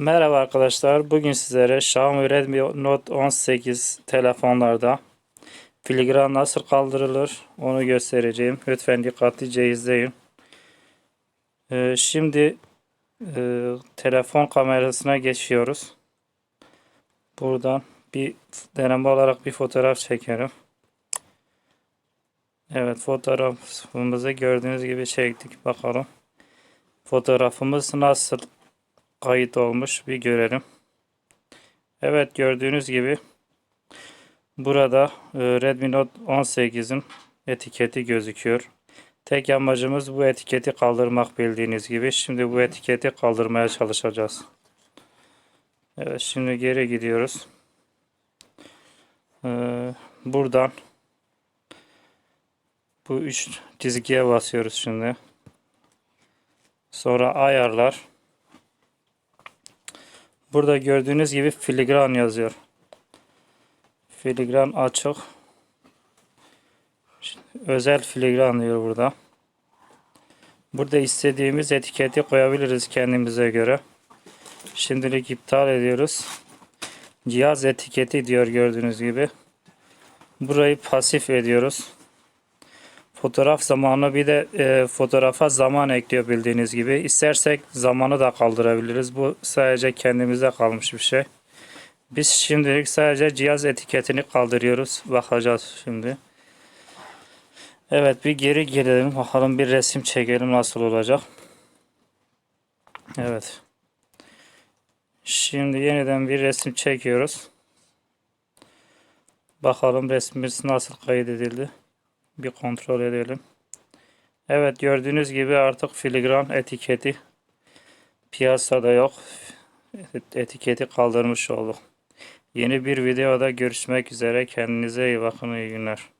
Merhaba arkadaşlar. Bugün sizlere Xiaomi Redmi Note 18 telefonlarda filigran nasıl kaldırılır onu göstereceğim. Lütfen dikkatlice izleyin. Ee, şimdi e, telefon kamerasına geçiyoruz. Buradan bir deneme olarak bir fotoğraf çekelim. Evet fotoğrafımızı gördüğünüz gibi çektik. Bakalım fotoğrafımız nasıl kayıt olmuş bir görelim. Evet gördüğünüz gibi burada e, Redmi Note 18'in etiketi gözüküyor. Tek amacımız bu etiketi kaldırmak bildiğiniz gibi. Şimdi bu etiketi kaldırmaya çalışacağız. Evet şimdi geri gidiyoruz. Ee, buradan bu üç çizgiye basıyoruz şimdi. Sonra ayarlar. Burada gördüğünüz gibi filigran yazıyor. Filigran açık. Özel filigran diyor burada. Burada istediğimiz etiketi koyabiliriz kendimize göre. Şimdilik iptal ediyoruz. Cihaz etiketi diyor gördüğünüz gibi. Burayı pasif ediyoruz. Fotoğraf zamanı bir de e, fotoğrafa zaman ekliyor bildiğiniz gibi. İstersek zamanı da kaldırabiliriz. Bu sadece kendimize kalmış bir şey. Biz şimdilik sadece cihaz etiketini kaldırıyoruz. Bakacağız şimdi. Evet bir geri gelelim. Bakalım bir resim çekelim nasıl olacak. Evet. Şimdi yeniden bir resim çekiyoruz. Bakalım resmimiz nasıl kaydedildi bir kontrol edelim. Evet gördüğünüz gibi artık filigran etiketi piyasada yok. Etiketi kaldırmış olduk. Yeni bir videoda görüşmek üzere. Kendinize iyi bakın. iyi günler.